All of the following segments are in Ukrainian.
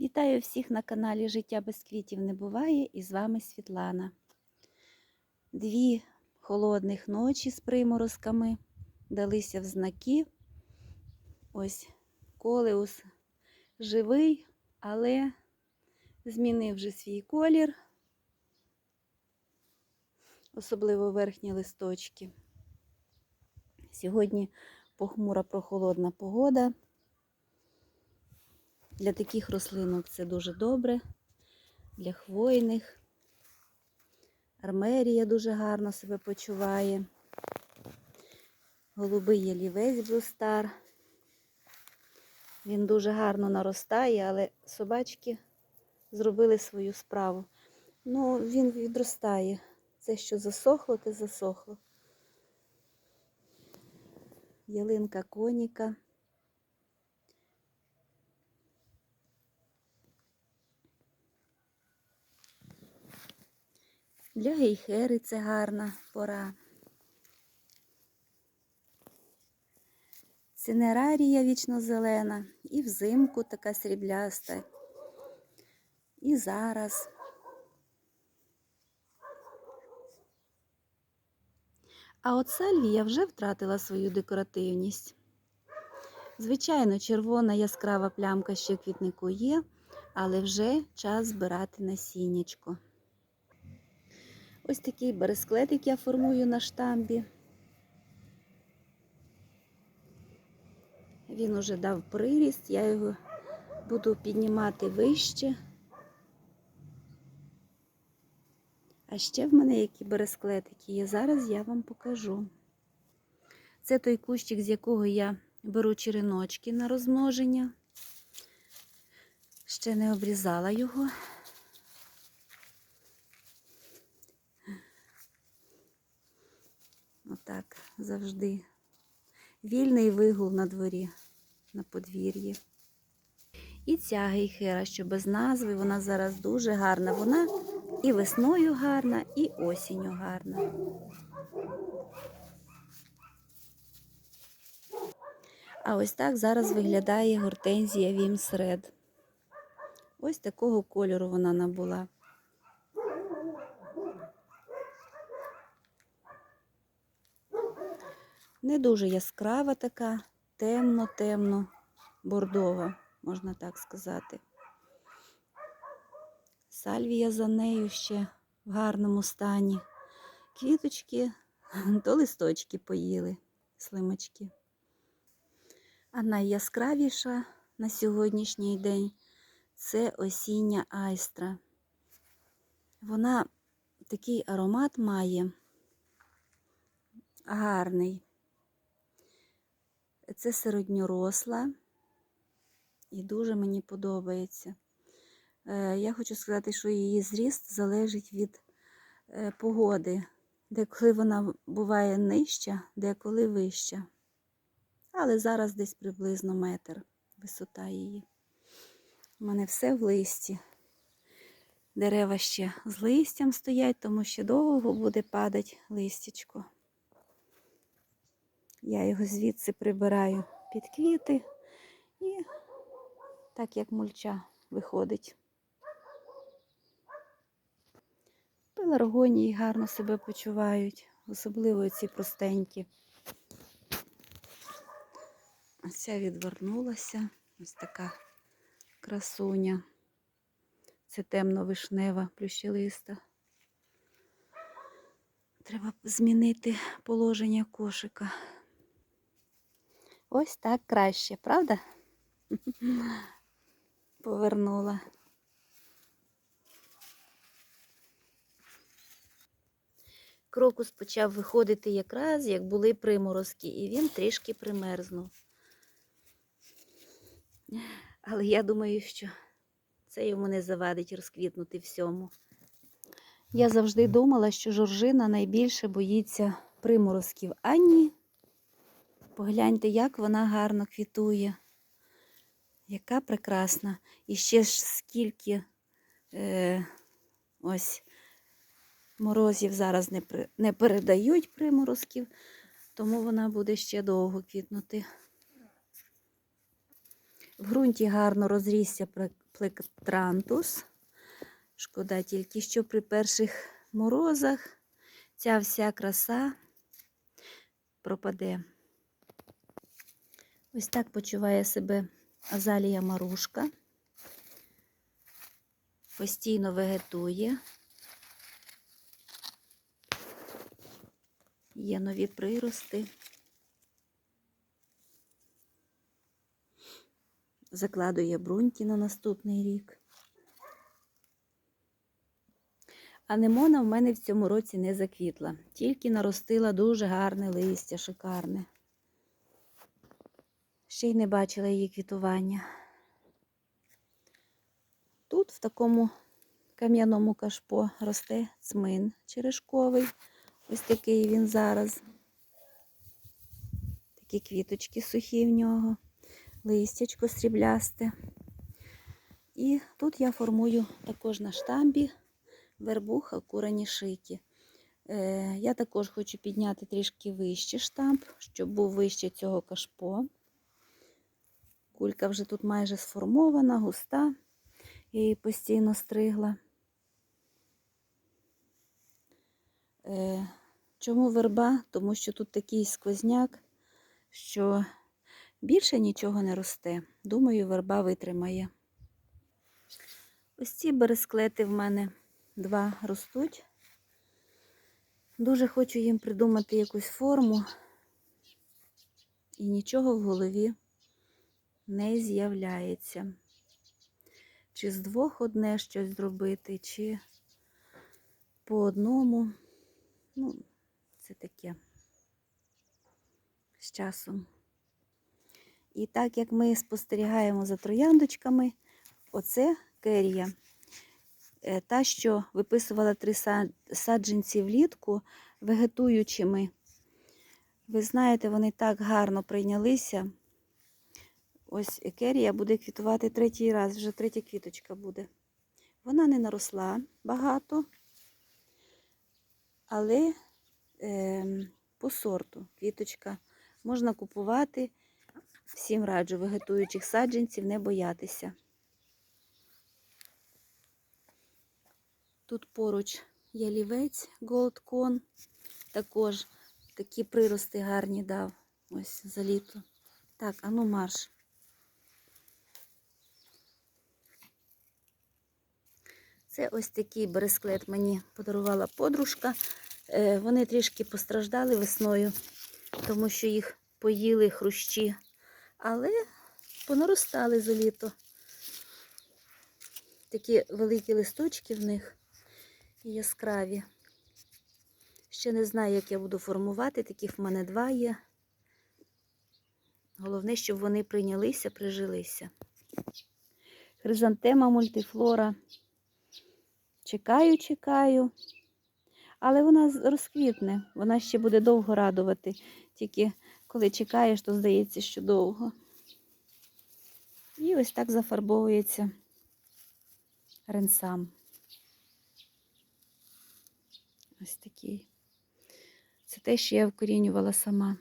Вітаю всіх на каналі Життя без квітів не буває і з вами Світлана. Дві холодних ночі з приморозками далися в знаки. Ось колеус живий, але змінив вже свій колір, особливо верхні листочки. Сьогодні похмура прохолодна погода. Для таких рослинок це дуже добре, для хвойних. Армерія дуже гарно себе почуває. Голубий ялівець блустар. Він дуже гарно наростає, але собачки зробили свою справу. Ну, він відростає. Це, що засохло, те засохло. Ялинка коніка. Для гейхери це гарна пора. Цинерарія вічно зелена, і взимку така срібляста. І зараз. А от сальвія вже втратила свою декоративність. Звичайно, червона яскрава плямка ще квітнику є, але вже час збирати насіннячко. Ось такий бересклетик я формую на штамбі. Він уже дав приріст, я його буду піднімати вище. А ще в мене які бересклетики є. Зараз я вам покажу. Це той кущик, з якого я беру череночки на розмноження. Ще не обрізала його. Отак завжди. Вільний вигул на дворі, на подвір'ї. І ця гейхера, що без назви, вона зараз дуже гарна. Вона і весною гарна, і осінню гарна. А ось так зараз виглядає гортензія Вімсред. Ось такого кольору вона набула. Не дуже яскрава така, темно-темно, бордова, можна так сказати. Сальвія за нею ще в гарному стані. Квіточки то листочки поїли, слимачки. А найяскравіша на сьогоднішній день це осіння айстра. Вона такий аромат має гарний. Це середньоросла і дуже мені подобається. Е, Я хочу сказати, що її зріст залежить від е, погоди, деколи вона буває нижча, деколи вища. Але зараз десь приблизно метр висота її. У мене все в листі. Дерева ще з листям стоять, тому що довго буде падати листячко. Я його звідси прибираю під квіти і так як мульча виходить. Пеларгонії гарно себе почувають, особливо ці простенькі. Ось ця відвернулася, ось така красуня. Це темно-вишнева плющелиста. Треба змінити положення кошика. Ось так краще, правда? Повернула. Крокус почав виходити якраз, як були приморозки, і він трішки примерзнув. Але я думаю, що це йому не завадить розквітнути всьому. Я завжди думала, що жоржина найбільше боїться приморозків. А ні. Погляньте, як вона гарно квітує. Яка прекрасна. І ще ж скільки е, ось морозів зараз не, при, не передають приморозків, тому вона буде ще довго квітнути. В ґрунті гарно розрісся плек- плектрантус. Шкода тільки, що при перших морозах ця вся краса пропаде. Ось так почуває себе азалія марушка. Постійно вегетує. Є нові прирости. Закладує бруньки на наступний рік. Анемона в мене в цьому році не заквітла, тільки наростила дуже гарне листя, шикарне. Ще й не бачила її квітування. Тут, в такому кам'яному кашпо, росте цмин черешковий. Ось такий він зараз. Такі квіточки сухі в нього, листячко сріблясте. І тут я формую також на штамбі вербуха курені шикі. Е, я також хочу підняти трішки вище штамп, щоб був вище цього кашпо. Кулька вже тут майже сформована, густа. Я її постійно стригла. Е, чому верба? Тому що тут такий сквозняк, що більше нічого не росте. Думаю, верба витримає. Ось ці бересклети в мене два ростуть. Дуже хочу їм придумати якусь форму, і нічого в голові не з'являється. Чи з двох одне щось зробити, чи по одному. Ну, це таке з часом. І так як ми спостерігаємо за трояндочками, оце керія. Е, Та, що виписувала три саджанці влітку вегетуючими. Ви знаєте, вони так гарно прийнялися. Ось екерія буде квітувати третій раз, вже третя квіточка буде. Вона не наросла багато, але е, по сорту квіточка можна купувати. Всім раджу вегетуючих саджанців не боятися. Тут поруч ялівець Gold Також такі прирости гарні дав. Ось за літо. Так, а ну марш. Це ось такий бересклет мені подарувала подружка. Е, Вони трішки постраждали весною, тому що їх поїли хрущі, але понаростали за літо. Такі великі листочки в них яскраві. Ще не знаю, як я буду формувати, таких в мене два є. Головне, щоб вони прийнялися, прижилися. Хризантема мультифлора. Чекаю, чекаю. Але вона розквітне, вона ще буде довго радувати. Тільки коли чекаєш, то здається, що довго. І ось так зафарбовується ренсам. Ось такий. Це те, що я вкорінювала сама.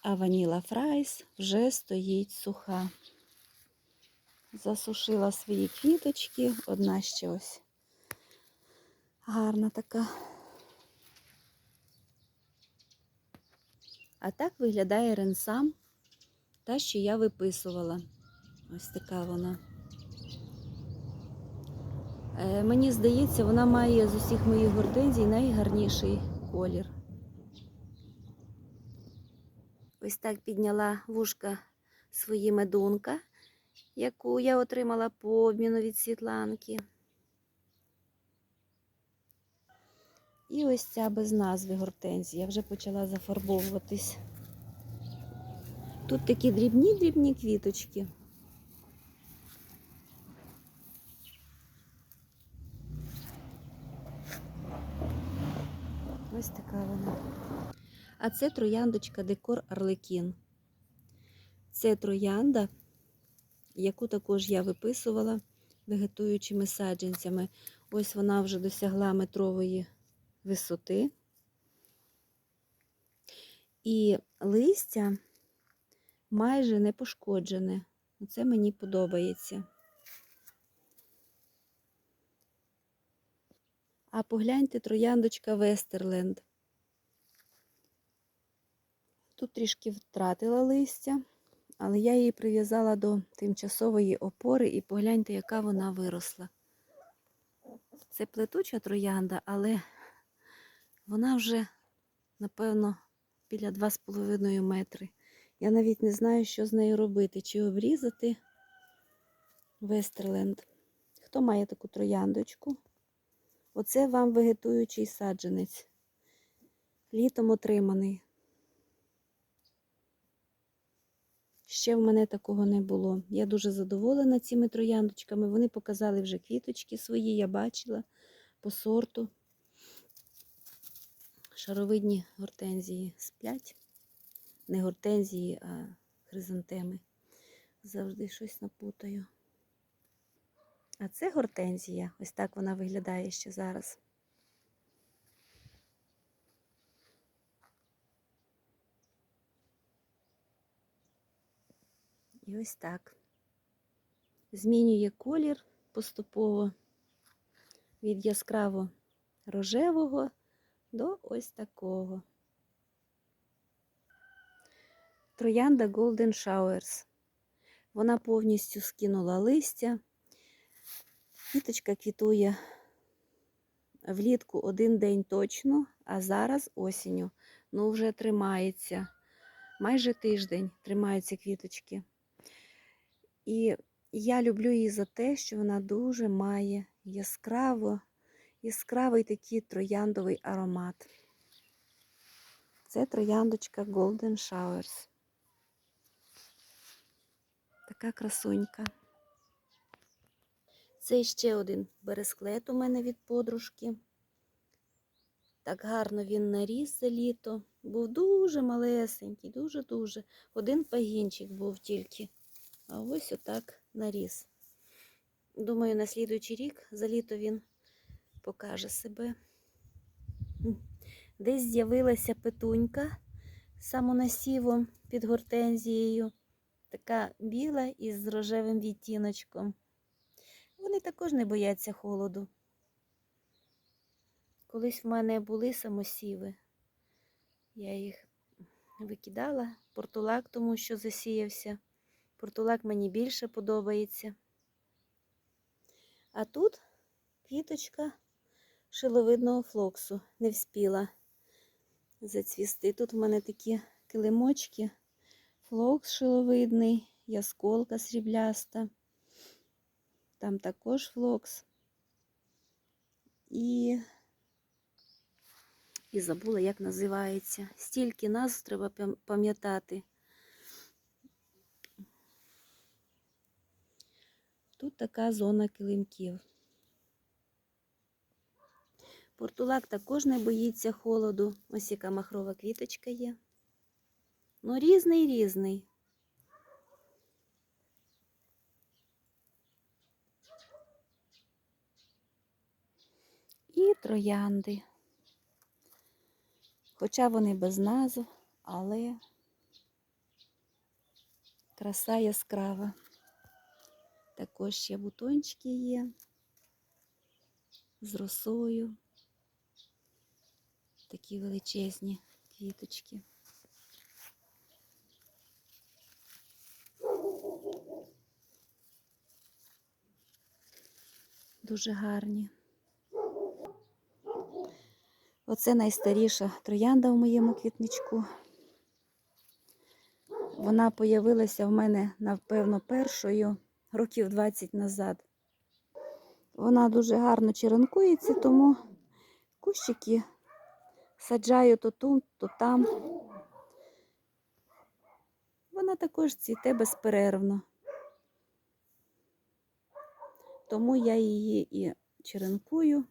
А ваніла фрайс вже стоїть суха. Засушила свої квіточки, одна ще ось гарна така. А так виглядає ренсам, та, що я виписувала. Ось така вона. Е, Мені здається, вона має з усіх моїх гортензій найгарніший колір. Ось так підняла вушка свої медунка, яку я отримала по обміну від Світланки. І ось ця без назви гортензія вже почала зафарбовуватись. Тут такі дрібні-дрібні квіточки. Ось така вона. А це трояндочка декор Арлекін. Це троянда, яку також я виписувала вегетуючими саджанцями. Ось вона вже досягла метрової висоти. І листя майже не пошкоджене. Це мені подобається. А погляньте трояндочка Вестерленд. Тут трішки втратила листя, але я її прив'язала до тимчасової опори і погляньте, яка вона виросла. Це плетуча троянда, але вона вже, напевно, біля 2,5 метри. Я навіть не знаю, що з нею робити, чи обрізати Вестерленд. Хто має таку трояндочку? Оце вам вегетуючий саджанець. Літом отриманий. Ще в мене такого не було. Я дуже задоволена цими трояндочками. Вони показали вже квіточки свої, я бачила по сорту. Шаровидні гортензії сплять. Не гортензії, а хризантеми. Завжди щось напутаю. А це гортензія. Ось так вона виглядає ще зараз. І ось так. Змінює колір поступово від яскраво рожевого до ось такого. Троянда Golden Showers. Вона повністю скинула листя. Квіточка квітує влітку один день точно, а зараз осінню. Ну, вже тримається. Майже тиждень тримаються квіточки. І я люблю її за те, що вона дуже має яскраво, яскравий такий трояндовий аромат. Це трояндочка Golden Showers. Така красунька. Це ще один бересклет у мене від подружки. Так гарно він наріс за літо. Був дуже малесенький, дуже-дуже. Один пагінчик був тільки. А ось отак наріс. Думаю, на слідуючий рік за літо він покаже себе. Десь з'явилася петунька самонасівом під гортензією. Така біла із рожевим відтіночком. Вони також не бояться холоду. Колись в мене були самосіви. Я їх викидала, портулак, тому що засіявся. Портулак мені більше подобається. А тут квіточка шиловидного флоксу не вспіла зацвісти. Тут в мене такі килимочки, флокс шиловидний, ясколка срібляста. Там також флокс. І і забула, як називається. Стільки назв треба пам'ятати. Тут така зона килимків. Портулак також не боїться холоду. Ось яка махрова квіточка є. Ну, різний різний. І троянди. Хоча вони без назв, але краса яскрава. Також ще бутончики є з росою. Такі величезні квіточки. Дуже гарні. Оце найстаріша троянда в моєму квітничку. Вона появилася в мене, напевно, першою років 20 назад. Вона дуже гарно черенкується, тому кущики саджаю то тут, то там. Вона також цвіте безперервно. Тому я її і черенкую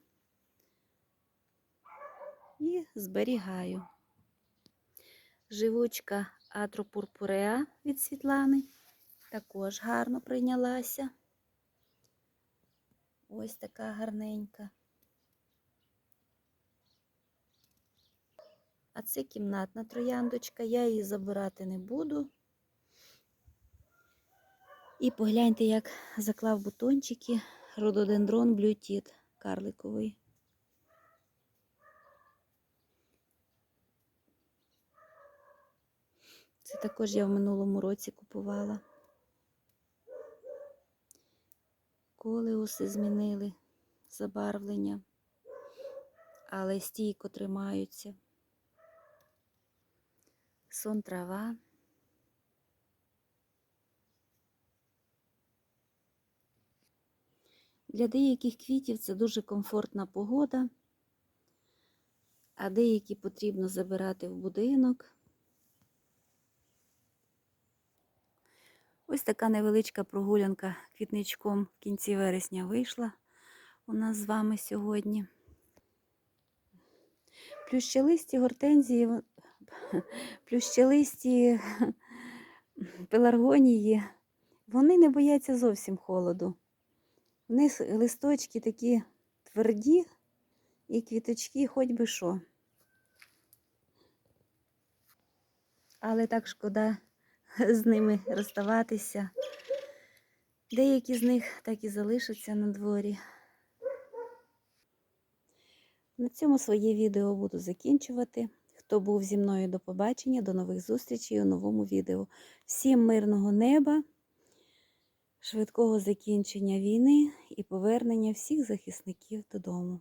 і зберігаю. Живучка атропурпуреа від Світлани також гарно прийнялася. Ось така гарненька. А це кімнатна трояндочка, я її забирати не буду. І погляньте, як заклав бутончики рододендрон блютіт карликовий. Це також я в минулому році купувала. Колеуси змінили забарвлення, але стійко тримаються. Сон трава. Для деяких квітів це дуже комфортна погода, а деякі потрібно забирати в будинок. Ось така невеличка прогулянка квітничком в кінці вересня вийшла у нас з вами сьогодні. Плющелисті гортензії, плющелисті пеларгонії, вони не бояться зовсім холоду. В них листочки такі тверді і квіточки хоч би що. Але так шкода з ними розставатися. Деякі з них так і залишаться на дворі. На цьому своє відео буду закінчувати. Хто був зі мною до побачення, до нових зустрічей у новому відео. Всім мирного неба, швидкого закінчення війни і повернення всіх захисників додому.